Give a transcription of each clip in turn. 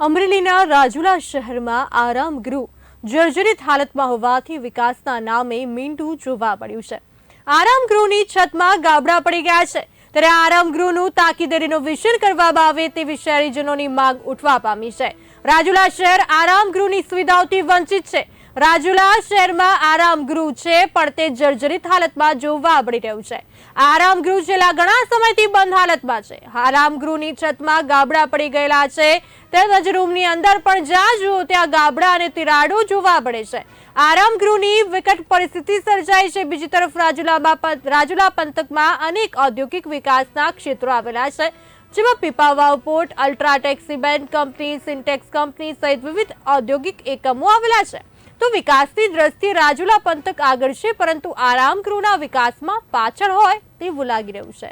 અમરેલીના રાજુલા શહેરમાં આરામ ગૃહ જર્જરિત હાલતમાં હોવાથી વિકાસના નામે મીંડું જોવા મળ્યું છે. આરામ ગૃહની છતમાં ગાબડા પડી ગયા છે. ત્યારે આરામ ગૃહનું તાકીદે રિનોવેશન કરવામાં આવે તેવી શહેરીજનોની માંગ ઉઠવા પામી છે. રાજુલા શહેર આરામ ગૃહની સુવિધાઓથી વંચિત છે. રાજુલા શહેરમાં આરામગૃહ છે, પણ તે જર્જરિત હાલતમાં જોવા મળી રહ્યું છે. આરામગૃહ છેલ્લા ઘણા સમયથી બંધ હાલતમાં છે. આરામગૃહની છતમાં ગાબડા પડી ગયેલા છે. તેમજ રૂમની અંદર પણ જ્યાં જુઓ ત્યાં ગાબડા અને તિરાડો જોવા મળે છે. આરામગૃહની વિકટ પરિસ્થિતિ સર્જાઈ છે. બીજી તરફ રાજુલામાં રાજુલા પંથકમાં અનેક ઔદ્યોગિક વિકાસના ક્ષેત્રો આવેલા છે. જેમાં Pipavav port, UltraTech cement company, Sintex company સહિત વિવિધ ઔદ્યોગિક એકમો આવેલા છે. તો વિકાસની દ્રષ્ટિએ રાજુલા પંથક આગળ છે, પરંતુ આરામગૃહના વિકાસમાં પાછળ હોય તેવું લાગી રહ્યું છે.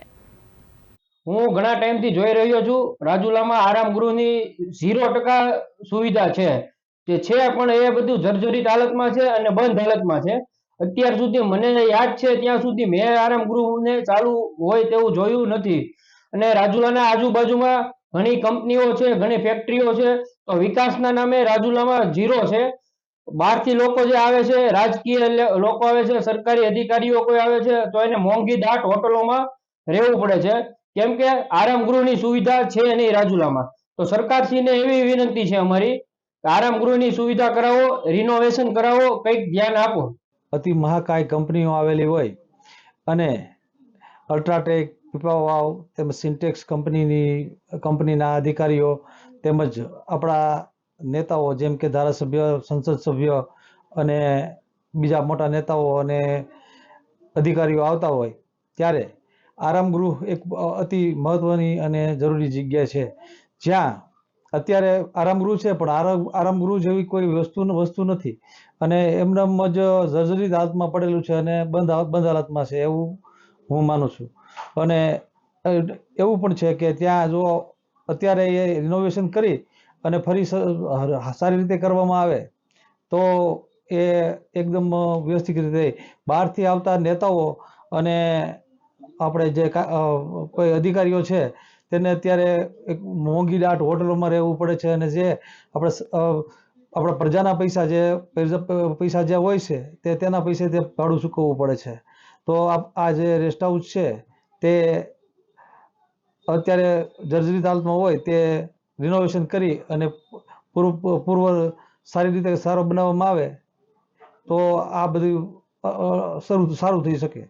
હું ઘણા ટાઈમથી જોઈ રહ્યો છું, રાજુલામાં આરામ ગૃહની ઝીરો ટકા સુવિધા છે. જે છે પણ એ બધું જર્જરિત હાલતમાં છે અને બંધ હાલતમાં છે. અત્યાર સુધી મને યાદ છે, ત્યાં સુધી મેં આરામ ગૃહને ચાલુ હોય તેવું જોયું નથી. અને રાજુલાના આજુબાજુમાં ઘણી કંપનીઓ છે, ઘણી ફેક્ટરીઓ છે. તો વિકાસના નામે રાજુલામાં ઝીરો છે. બહારથી લોકો જે આવે છે, રાજકીય લોકો આવે છે, સરકારી અધિકારીઓ કોઈ આવે છે, તો એને મોંઘી દાટ હોટલોમાં રહેવું પડે છે. કેમ કે આરામ ગૃહની સુવિધા છે નહીં રાજુલામાં. તો સરકારશ્રીને એવી વિનંતી છે અમારી કે આરામ ગૃહની સુવિધા કરાવો રિનોવેશન કરાવો, કંઈક ધ્યાન આપો. અતિ મહાકાય કંપનીઓ આવેલી હોય અને અલ્ટ્રાટેક પીપાવાવ, તેમજ સિન્ટેક્સ કંપનીની, કંપનીના અધિકારીઓ તેમજ આપણા નેતાઓ, જેમ કે ધારાસભ્ય, સંસદ સભ્ય અને બીજા મોટા નેતાઓ અને અધિકારીઓ આવતા હોય ત્યારે આરામ ગૃહ એક અતિ મહત્વની અને જરૂરી જગ્યા છે. જ્યાં અત્યારે આરામ ગૃહ છે, પણ આરામ આરામ ગૃહ જેવી કોઈ વસ્તુ વસ્તુ નથી. અને એમને જ જર્જરિત હાલતમાં પડેલું છે અને બંધ બંધ હાલતમાં છે એવું હું માનું છું. અને એવું પણ છે કે ત્યાં જો અત્યારે એ રિનોવેશન કરી અને ફરી સારી રીતે કરવામાં આવે, તો એ એકદમ વ્યવસ્થિત રીતે બહારથી આવતા નેતાઓ અને આપણે જે કોઈ અધિકારીઓ છે, તેને અત્યારે એક મોંઘી દાટ હોટલોમાં રહેવું પડે છે અને જે આપણે આપણા પ્રજાના પૈસા જે પૈસા જે હોય છે, તે તેના પૈસે તે ભાડું ચૂકવવું પડે છે. તો આ જે રેસ્ટ હાઉસ છે, તે અત્યારે જર્જરિત હાલતમાં હોય, તે રિનોવેશન કરી અને પૂર્વ પૂર્વ સારી રીતે સારો બનાવવામાં આવે, તો આ બધું શરૂ સારું થઈ શકે.